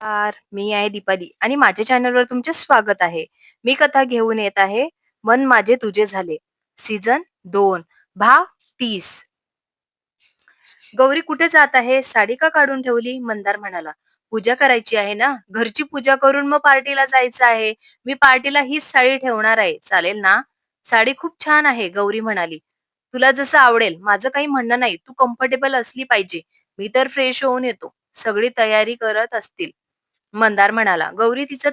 नमस्कार मी आहे दीपाली आणि माझ्या चॅनलवर तुमचे स्वागत आहे. मी कथा घेऊन येत आहे मन माझे तुझे झाले. सीझन दोन भाग तीस. गौरी कुठे जात आहे? साडी का काढून ठेवली? मंदार म्हणाला. पूजा करायची आहे ना? घरची पूजा करून मग पार्टीला जायचं आहे. मी पार्टीला हीच साडी ठेवणार आहे. चालेल ना? साडी खूप छान आहे गौरी म्हणाली. तुला जसं आवडेल. माझं काही म्हणणं नाही. तू कम्फर्टेबल असली पाहिजे. मी तर फ्रेश होऊन येतो. सगळी तयारी करत असतील. मंदार म्हणाला गौरी तिचं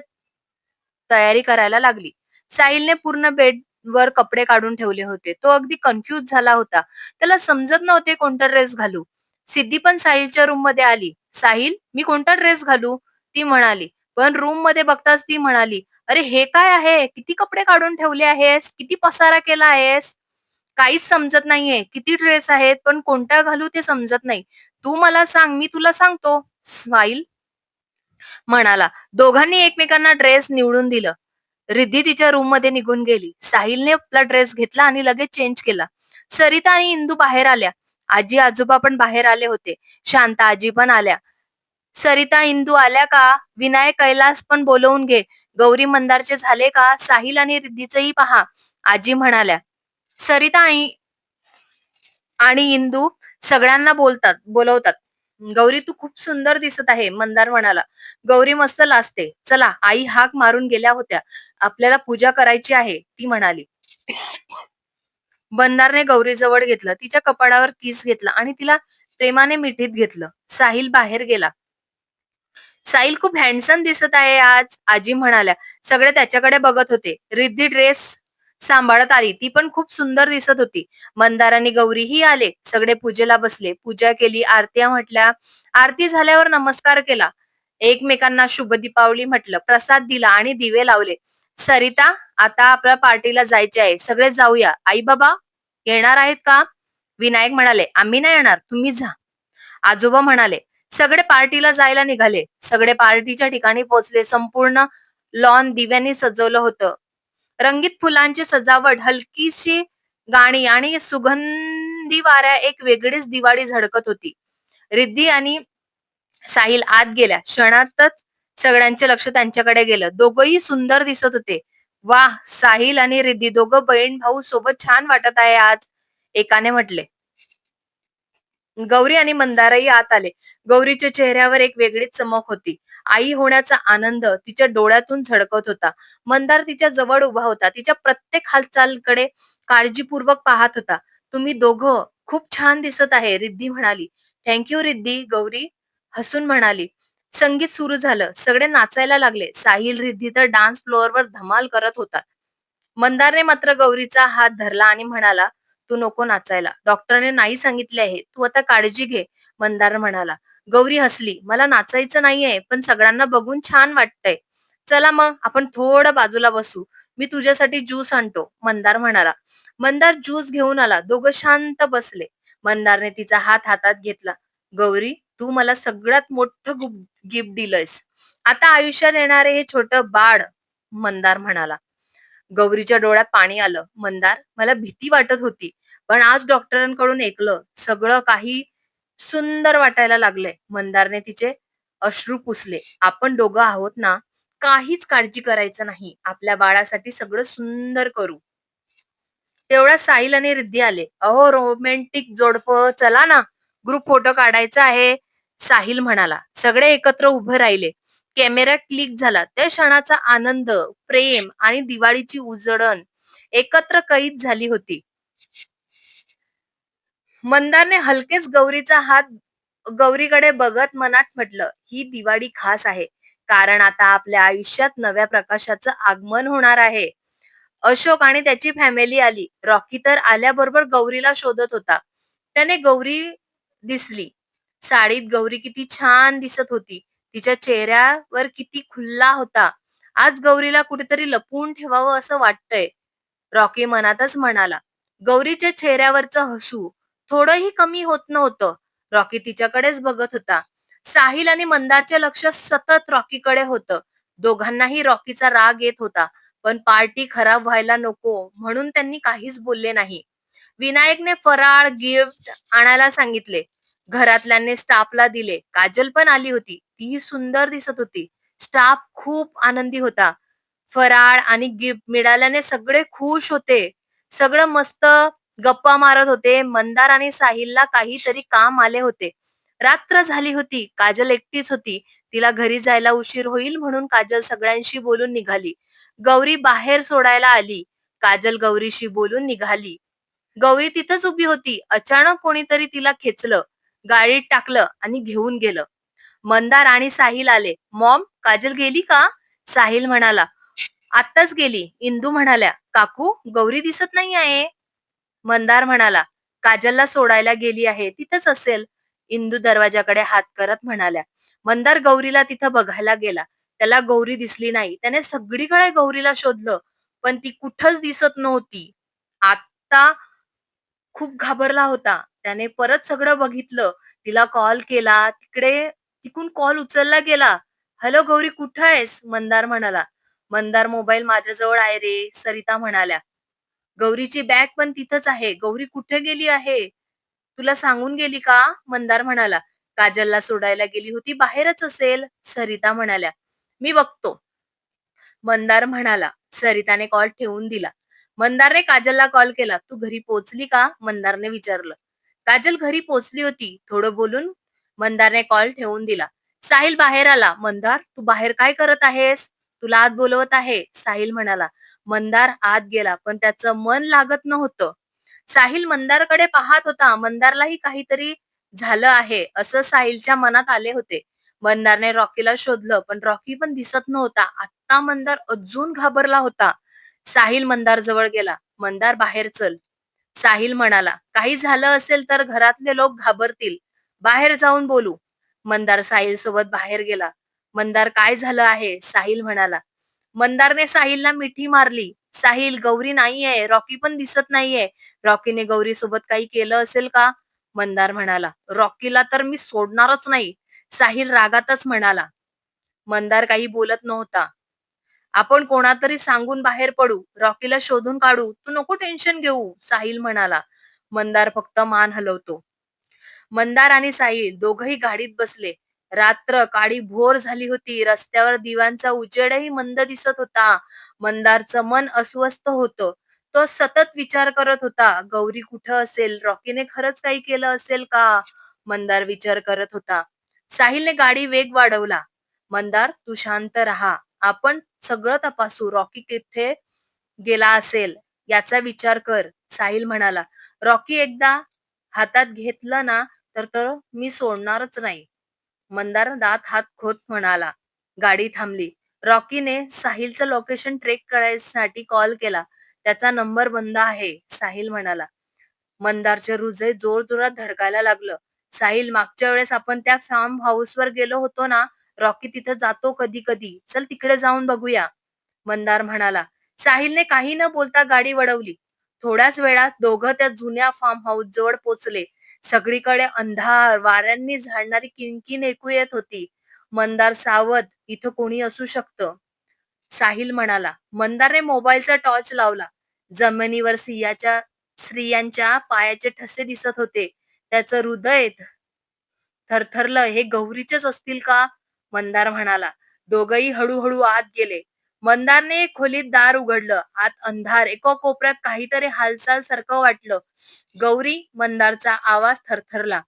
तयारी करायला लागली. साहिलने पूर्ण बेडवर कपडे काढून ठेवले होते. तो अगदी कन्फ्युज झाला होता. त्याला समजत नव्हते कोणता ड्रेस घालू. सिद्धी पण साहिलच्या रूममध्ये आली. साहिल मी कोणता ड्रेस घालू? ती म्हणाली. पण रूममध्ये बघताच ती म्हणाली अरे हे काय आहे? किती कपडे काढून ठेवले आहेस? किती पसारा केला आहेस? काहीच समजत नाहीये. किती ड्रेस आहेत? पण कोणता घालू ते समजत नाही. तू मला सांग मी तुला सांगतो. साहिल म्हणाला दोघांनी एकमेकांना ड्रेस निवडून दिलं. रिद्धी तिच्या रूममध्ये निघून गेली. साहिलने आपला ड्रेस घेतला आणि लगेच चेंज केला. सरिता आणि इंदू बाहेर आल्या. आजी आजोबा पण बाहेर आले होते. शांता आजी पण आल्या. सरिता इंदू आल्या का? विनायक कैलास पण बोलवून घे. गौरी मंदारचे झाले का? साहिल आणि रिद्धीचंही पहा. आजी म्हणाल्या. सरिता आणि आणि इंदू सगळ्यांना बोलतात बोलवतात. गौरी तू खूप सुंदर दिसत आहे मंदार म्हणाला. गौरी मस्त लाजते. चला आई हाक मारून गेल्या होत्या. आपल्याला पूजा करायची आहे ती म्हणाली. बंदारने गौरी जवळ घेतलं. तिच्या कपाळावर किस घेतला आणि तिला प्रेमाने मिठीत घेतलं. साहिल बाहेर गेला. साहिल खूप हँडसम दिसत आहे आज आजी म्हणाल्या. सगळे त्याच्याकडे बघत होते. रिद्धी ड्रेस सांभाळत आली. ती पण खूप सुंदर दिसत होती. मंदार आणि गौरीही आले. सगळे पूजेला बसले. पूजा केली. आरत्या म्हटल्या आरती झाल्यावर नमस्कार केला. एकमेकांना शुभ दीपावली म्हटलं. प्रसाद दिला आणि दिवे लावले. सरिता आता आपल्या पार्टीला जायचे आहे. सगळे जाऊया. आई बाबा येणार आहेत का? विनायक म्हणाले आम्ही नाही येणार. तुम्ही जा. आजोबा म्हणाले सगळे पार्टीला जायला निघाले. सगळे पार्टीच्या ठिकाणी पोहोचले. संपूर्ण लॉन दिव्यांनी सजवलं होतं. रंगीत फुलांची सजावट हलकीशी गाणी आणि सुगंधी वाऱ्या एक वेगळीच दिवाळी झडकत होती. रिद्धी आणि साहिल आत गेल्या. क्षणातच सगळ्यांचे लक्ष त्यांच्याकडे गेलं. दोघंही सुंदर दिसत होते. वाह साहिल आणि रिद्धी दोघं बहीण भाऊ सोबत छान वाटत आहे आज एकाने म्हटले. गौरी आणि मंदारही आत आले. गौरीच्या चेहऱ्यावर एक वेगळीच चमक होती. आई होण्याचा आनंद तिच्या डोळ्यातून झळकत होता. मंदार तिच्या जवळ उभा होता. तिच्या प्रत्येक हालचालकडे काळजीपूर्वक पाहत होता. तुम्ही दोघं खूप छान दिसत आहे रिद्धी म्हणाली. थँक्यू रिद्धी गौरी हसून म्हणाली. संगीत सुरू झालं. सगळे नाचायला लागले. साहिल रिद्धी तर डान्स फ्लोअरवर धमाल करत होता. मंदारने मात्र गौरीचा हात धरला आणि म्हणाला तू नको नाचायला. डॉक्टरने नाही सांगितले आहे. तू आता काळजी घे मंदार म्हणाला. गौरी हसली. मला नाचायचं नाहीये पण सगळ्यांना बघून छान वाटतंय. चला मग आपण थोडं बाजूला बसू. मी तुझ्यासाठी ज्यूस आणतो मंदार म्हणाला. मंदार ज्यूस घेऊन आला. दोघं शांत बसले. मंदारने तिचा हात हातात घेतला. गौरी तू मला सगळ्यात मोठं गिफ्ट दिलंयस. आता आयुष्यात येणारे हे छोटं बाळ मंदार म्हणाला. गौरीच्या डोळ्यात पाणी आलं. मंदार मला भीती वाटत होती पण आज डॉक्टरांकडून ऐकलं. सगळं काही सुंदर वाटायला लागलंय. मंदारने तिचे अश्रू पुसले. आपण दोघं आहोत ना काहीच काळजी करायचं नाही. आपल्या बाळासाठी सगळं सुंदर करू. तेवढ्या साहिल आणि रिद्धी आले. अहो रोमॅन्टिक जोडप चला ना. ग्रुप फोटो काढायचा आहे. साहिल म्हणाला. सगळे एकत्र उभे राहिले. कॅमेरा क्लिक झाला. त्या क्षणाचा आनंद प्रेम आणि दिवाळीची उजळण एकत्र कैद झाली होती. मंदारने हलकेच गौरीचा हात गौरीकडे बघत मनात म्हटलं ही दिवाळी खास आहे. कारण आता आपल्या आयुष्यात नव्या प्रकाशाचं आगमन होणार आहे. अशोक आणि त्याची फॅमिली आली. रॉकी तर आल्याबरोबर गौरीला शोधत होता. त्याने गौरी दिसली. साडीत गौरी किती छान दिसत होती. तिच्या चेहऱ्यावर किती खुल्ला होता. आज गौरीला कुठेतरी लपवून ठेवावं असं वाटतंय. रॉकी मनातच म्हणाला गौरीच्या चेहऱ्यावरचं हसू थोडंही कमी होत नव्हतं. रॉकी तिच्याकडेच बघत होता. साहिल आणि मंदारचे लक्ष सतत रॉकीकडे होतं. दोघांनाही रॉकीचा राग येत होता. पण पार्टी खराब व्हायला नको म्हणून त्यांनी काहीच बोलले नाही. विनायकने फराळ गिफ्ट आणायला सांगितले. घरातल्यांनी स्टाफला दिले. काजल पण आली होती. ती सुंदर दिसत होती. स्टाफ खूप आनंदी होता. फराळ आणि गिफ्ट मिळाल्याने सगळे खुश होते. सगळं मस्त गप्पा मारत होते. मंदार आणि साहिलला काहीतरी काम आले होते. रात्र झाली होती. काजल एकटीच होती. तिला घरी जायला उशीर होईल म्हणून काजल सगळ्यांशी बोलून निघाली. गौरी बाहेर सोडायला आली. काजल गौरीशी बोलून निघाली. गौरी तिथंच उभी होती. अचानक कोणीतरी तिला खेचलं. गाडीत टाकलं आणि घेऊन गेलं. मंदार आणि साहिल आले. मॉम काजल गेली का? साहिल म्हणाला. आत्ताच गेली. इंदू म्हणाल्या. काकू गौरी दिसत नाही आहे मंदार म्हणाला काजलला सोडायला गेली आहे तिथंच असेल. इंदू दरवाजाकडे हात करत म्हणाल्या. मंदार गौरीला तिथं बघायला गेला. त्याला गौरी दिसली नाही. त्याने सगळीकडे गौरीला शोधलं पण ती कुठंच दिसत नव्हती. आता खूप घाबरला होता. त्याने परत सगळं बघितलं. तिला कॉल केला. तिकडे तिकून कॉल उचलला गेला. हॅलो गौरी कुठं आहेस? मंदार म्हणाला. मंदार मोबाईल माझ्याजवळ आहे रे सरिता म्हणाल्या. गौरीची बॅग पण तिथंच आहे. गौरी कुठे गेली आहे? तुला सांगून गेली का? मंदार म्हणाला. काजलला सोडायला गेली होती बाहेरच असेल सरिता म्हणाल्या. मी बघतो. मंदार म्हणाला. सरिताने कॉल ठेवून दिला. मंदारने काजलला कॉल केला. तू घरी पोहोचली का? मंदारने विचारलं. काजल घरी पोहोचली होती. थोडं बोलून मंदारने कॉल ठेवून दिला. साहिल बाहेर आला. मंदार तू बाहेर काय करत आहेस? तुला आत बोलवत आहे साहिल म्हणाला. मंदार आत गेला पण त्याचं मन लागत नव्हतं. साहिल मंदारकडे पाहत होता मंदारलाही काहीतरी झालं आहे असं साहिलच्या मनात आले होते. मंदारने रॉकीला शोधलं पण रॉकी पण दिसत नव्हता. आता मंदार अजून घाबरला होता. साहिल मंदार जवळ गेला. मंदार बाहेर चल. साहिल म्हणाला काही झालं असेल तर घरातले लोक घाबरतील. बाहेर जाऊन बोलू. मंदार साहिल सोबत बाहेर गेला. मंदार काय झालं आहे? साहिल म्हणाला. मंदारने साहिलला मिठी मारली. साहिल गौरी नाहीये. रॉकी पण दिसत नाहीये. रॉकीने गौरी सोबत काही केलं असेल का? मंदार म्हणाला. रॉकीला तर मी सोडणारच नाही. साहिल रागातच म्हणाला. मंदार काही बोलत नव्हता. आपण कोणातरी सांगून बाहेर पडू. रॉकीला शोधून काढू. तू नको टेन्शन घेऊ साहिल म्हणाला. मंदार फक्त मान हलवतो. मंदार आणि साहिल दोघही गाडीत बसले. रात्र काळी भोर झाली होती. रस्त्यावर दिव्यांचा उजेडही मंद दिसत होता. मंदारचं मन अस्वस्थ होतं. तो सतत विचार करत होता गौरी कुठं असेल? रॉकीने खरंच काही केलं असेल का? मंदार विचार करत होता. साहिलने गाडी वेग वाढवला. मंदार तू शांत राहा. आपण सगळं तपासू. रॉकी कुठे गेला असेल? याचा विचार कर. साहिल म्हणाला. रॉकी एकदा हातात घेतलं ना तर तर मी सोडणारच नाही. मंदार दात हात खोत म्हणाला. गाडी थांबली. रॉकीने साहिलचं लोकेशन ट्रेक करायसाठी कॉल केला. त्याचा नंबर बंद आहे साहिल म्हणाला. मंदारचे हृदय जोर जोरात धडकायला लागलं. साहिल मागच्या वेळेस आपण त्या फार्म हाऊस वर गेलो होतो ना रॉकी तिथे जातो कधी कधी. चल तिकडे जाऊन बघूया. मंदार म्हणाला. साहिलने काही न बोलता गाडी वळवली थोड्याच वेळात दोघं त्या जुन्या फार्म हाऊस जवळ पोचले. सगळीकडे अंधार वाऱ्यांनी झाडणारी किनकिन ऐकू येत होती. मंदार सावध इथं कोणी असू शकतं? साहिल म्हणाला मंदारने मोबाईलचा टॉर्च लावला. जमिनीवर सियाच्या स्त्रियांच्या पायाचे ठसे दिसत होते. त्याचं हृदय थरथरलं. हे गौरीचेच असतील का? मंदार म्हणाला दोघही हळूहळू आत गेले. मंदारने खोलीत दार उघडलं. आत अंधार एका कोपऱ्यात काहीतरी हालचाल सारखं वाटलं. गौरी मंदारचा आवाज थरथरला.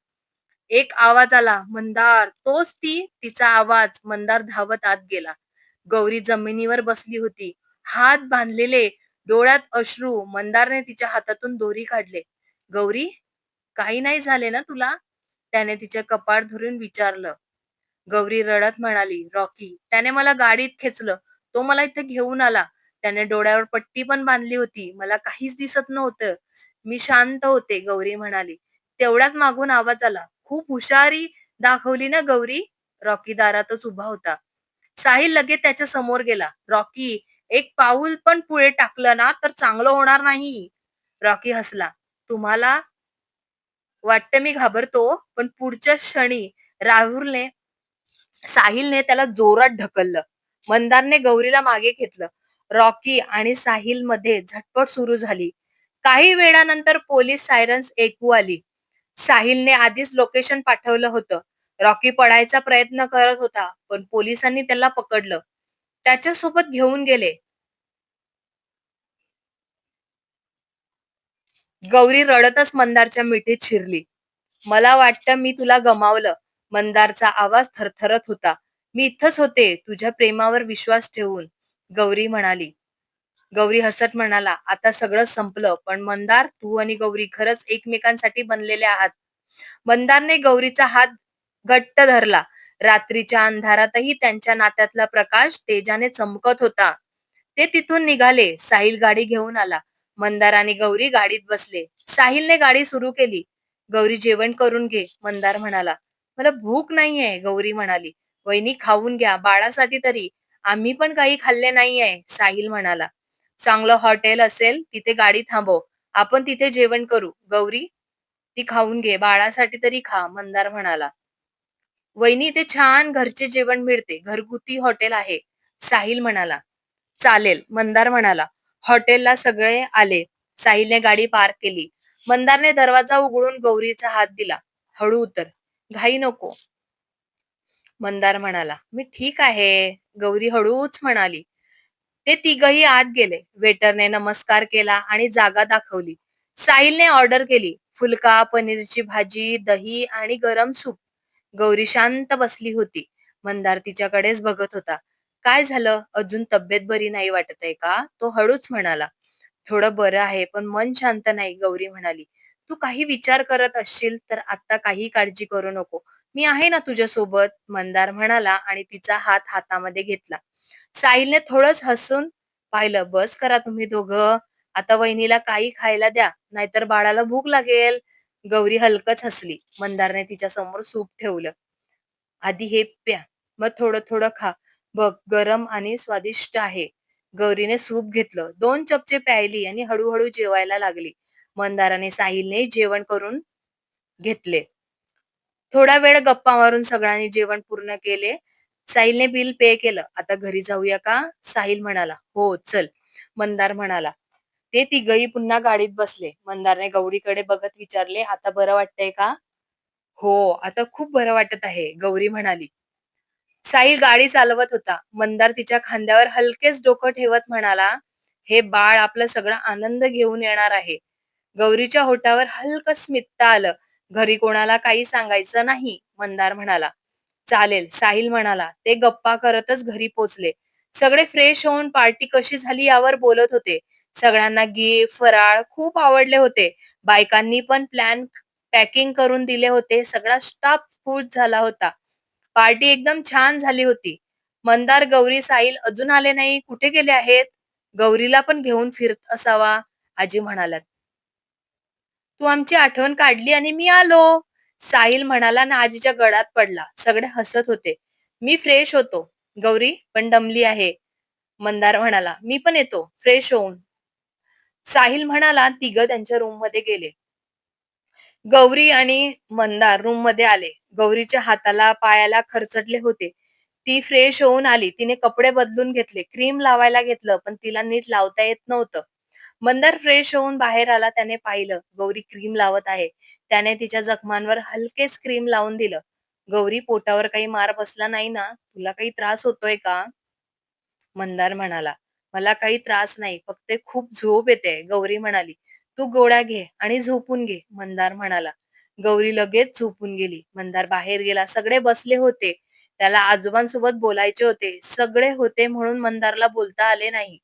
एक आवाज आला मंदार तोच ती तिचा आवाज. मंदार धावत आत गेला. गौरी जमिनीवर बसली होती. हात बांधलेले डोळ्यात अश्रू मंदारने तिच्या हातातून दोरी काढले. गौरी काही नाही झाले ना तुला? त्याने तिचे कपाळ धरून विचारलं. गौरी रडत म्हणाली रॉकी त्याने मला गाडीत खेचलं. तो मला इथे घेऊन आला. त्याने डोळ्यावर पट्टी पण बांधली होती. मला काहीच दिसत नव्हतं. मी शांत होते गौरी म्हणाली. तेवढ्यात मागून आवाज आला. खूप हुशारी दाखवली ना गौरी? रॉकी दारातच उभा होता. साहिल लगेच त्याच्यासमोर गेला. रॉकी एक पाऊल पण पुढे टाकलं ना तर चांगलं होणार नाही. रॉकी हसला. तुम्हाला वाटतं मी घाबरतो पण पुढच्या क्षणी राहुलने साहिलने त्याला जोरात ढकललं. मंदारने गौरीला मागे घेतलं. रॉकी आणि साहिलमध्ये झटपट सुरू झाली. काही वेळानंतर पोलीस सायरन्स ऐकू आली. साहिलने आधीच लोकेशन पाठवलं होतं. रॉकी पडायचा प्रयत्न करत होता पण पोलिसांनी त्याला पकडलं. त्याच्यासोबत घेऊन गेले. गौरी रडतच मंदारच्या मिठीत शिरली. मला वाटतं मी तुला गमावलं. मंदारचा आवाज थरथरत होता. मी इथंच होते तुझ्या प्रेमावर विश्वास ठेवून गौरी म्हणाली. गौरी हसत म्हणाला आता सगळं संपलं पण मंदार तू आणि गौरी खरंच एकमेकांसाठी बनलेले आहात. मंदारने गौरीचा हात घट्ट धरला. रात्रीच्या अंधारातही त्यांच्या नात्यातला प्रकाश तेजाने चमकत होता. ते तिथून निघाले साहिल गाडी घेऊन आला. मंदार आणि गौरी गाडीत बसले. साहिलने गाडी सुरू केली. गौरी जेवण करून घे मंदार म्हणाला. मला भूक नाहीये गौरी म्हणाली. वहिनी खाऊन घ्या बाळासाठी तरी. आम्ही पण काही खाल्ले नाहीये साहिल म्हणाला. चांगलं हॉटेल असेल तिथे गाडी थांबव. आपण तिथे जेवण करू. गौरी ती खाऊन घे बाळासाठी तरी खा मंदार म्हणाला. वहिनी इथे छान घरचे जेवण मिळते. घरगुती हॉटेल आहे साहिल म्हणाला. चालेल मंदार म्हणाला. हॉटेलला सगळे आले. साहिलने गाडी पार्क केली. मंदारने दरवाजा उघडून गौरीचा हात दिला. हळू उतर. घाई नको. मंदार म्हणाला मी ठीक आहे. गौरी हळूच म्हणाली. ते तिघही आत गेले. वेटरने नमस्कार केला आणि जागा दाखवली. साहिलने ऑर्डर केली. फुलका पनीरची भाजी दही आणि गरम सूप. गौरी शांत बसली होती. मंदार तिच्याकडेच बघत होता. काय झालं? अजून तब्येत बरी नाही वाटत आहे का? तो हळूच म्हणाला. थोडं बरं आहे पण मन शांत नाही गौरी म्हणाली. तू काही विचार करत असशील तर आता काही काळजी करू नको. मी आहे ना तुझ्यासोबत मंदार म्हणाला आणि तिचा हात हातामध्ये घेतला. साहिलने थोडंच हसून पाहिलं बस करा तुम्ही दोघं. आता वहिनीला काही खायला द्या नाहीतर बाळाला भूक लागेल. गौरी हलकच हसली. मंदारने तिच्या समोर सूप ठेवलं. आधी हे प्या मग थोडं थोडं खा. बघ गरम आणि स्वादिष्ट आहे. गौरीने सूप घेतलं. दोन चपचे प्यायली आणि हळूहळू जेवायला लागली. मंदाराने साहिलने जेवण करून घेतले. थोडा वेळ गप्पा मारून सगळ्यांनी जेवण पूर्ण केले. साहिलने बिल पे केलं. आता घरी जाऊया का? साहिल म्हणाला हो चल. मंदार म्हणाला ते तिघही पुन्हा गाडीत बसले. मंदारने गौरीकडे बघत विचारले आता बरं वाटतंय का? हो आता खूप बरं वाटत आहे गौरी म्हणाली. साहिल गाडी चालवत होता. मंदार तिच्या खांद्यावर हलकेच डोकं ठेवत म्हणाला हे बाळ आपला सगळा आनंद घेऊन येणार आहे. गौरीच्या होटावर हलक स्मित्ता आलं. घरी कोणाला काही सांगायचं नाही मंदार म्हणाला. चालेल साहिल म्हणाला. ते गप्पा करतच घरी पोचले. सगळे फ्रेश होऊन पार्टी कशी झाली यावर बोलत होते. सगळ्यांना गिफ्ट फराळ खूप आवडले होते. बायकांनी पण प्लॅन पॅकिंग करून दिले होते. सगळा स्टाफ खुश झाला होता. पार्टी एकदम छान झाली होती. मंदार गौरी साहिल अजून आले नाही. कुठे गेले आहेत? गौरीला पण घेऊन फिरत असावा आजी म्हणाल्यात तू आमची आठवण काढली आणि मी आलो. साहिल म्हणाला ना आजीच्या गळात पडला. सगळे हसत होते. मी फ्रेश होतो. गौरी पण दमली आहे. मंदार म्हणाला मी पण येतो फ्रेश होऊन. साहिल म्हणाला तिघ त्यांच्या रूममध्ये गेले. गौरी आणि मंदार रूममध्ये आले. गौरीच्या हाताला पायाला खरचटले होते. ती फ्रेश होऊन आली. तिने कपडे बदलून घेतले. क्रीम लावायला घेतलं पण तिला नीट लावता येत नव्हतं. मंदार फ्रेश होऊन बाहेर आला त्याने पाहिलं गौरी क्रीम लावत आहे. त्याने तिच्या जखमांवर हलकेच क्रीम लावून दिलं. गौरी पोटावर काही मार बसला नाही ना? तुला काही त्रास होतोय का? मंदार म्हणाला मला काही त्रास नाही फक्त खूप झोप येते. गौरी म्हणाली तू गोळ्या घे आणि झोपून घे. मंदार म्हणाला गौरी लगेच झोपून गेली. मंदार बाहेर गेला. सगळे बसले होते. त्याला आजोबांसोबत बोलायचे होते. सगळे होते म्हणून मंदारला बोलता आले नाही.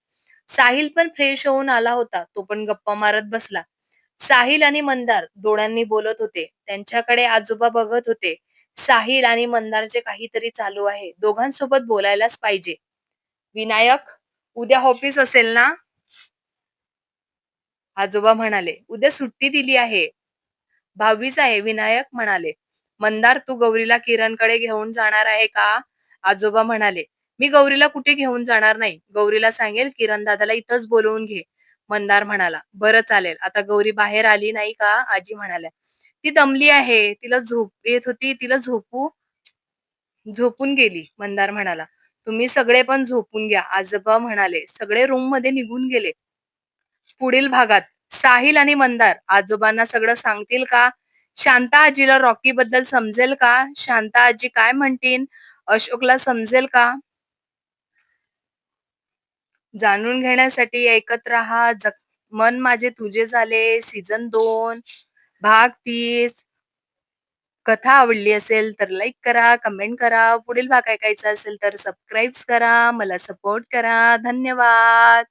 साहिल पण फ्रेश होऊन आला होता. तो पण गप्पा मारत बसला. साहिल आणि मंदार डोळ्यांनी बोलत होते. त्यांच्याकडे आजोबा बघत होते. साहिल आणि मंदारचे काहीतरी चालू आहे दोघांसोबत बोलायलाच पाहिजे. विनायक उद्या ऑफिस असेल ना? आजोबा म्हणाले उद्या सुट्टी दिली आहे. भावीच आहे विनायक म्हणाले. मंदार तू गौरीला किरणकडे घेऊन जाणार आहे का? आजोबा म्हणाले मी गौरीला कुठे घेऊन जाणार नाही. गौरीला सांगेल किरण दादाला इथंच बोलवून घे. मंदार म्हणाला बरं चालेल. आता गौरी बाहेर आली नाही का? आजी म्हणाल्या. ती दमली आहे. तिला झोप येत होती. तिला झोपू झोपून गेली. मंदार म्हणाला तुम्ही सगळे पण झोपून घ्या. आजोबा म्हणाले सगळे रूममध्ये निघून गेले. पुढील भागात साहिल आणि मंदार आजोबांना सगळं सांगतील का? शांता आजीला रॉकी बद्दल समजेल का? शांता आजी काय म्हणतील? अशोकला समजेल का? जाणून घेण्यासाठी ऐकत राहा. जग मन माझे तुझे झाले. सीझन दोन भाग तीस. कथा आवडली असेल तर लाईक करा कमेंट करा. पुढील भाग ऐकायचा असेल तर सबस्क्राईब करा. मला सपोर्ट करा. धन्यवाद.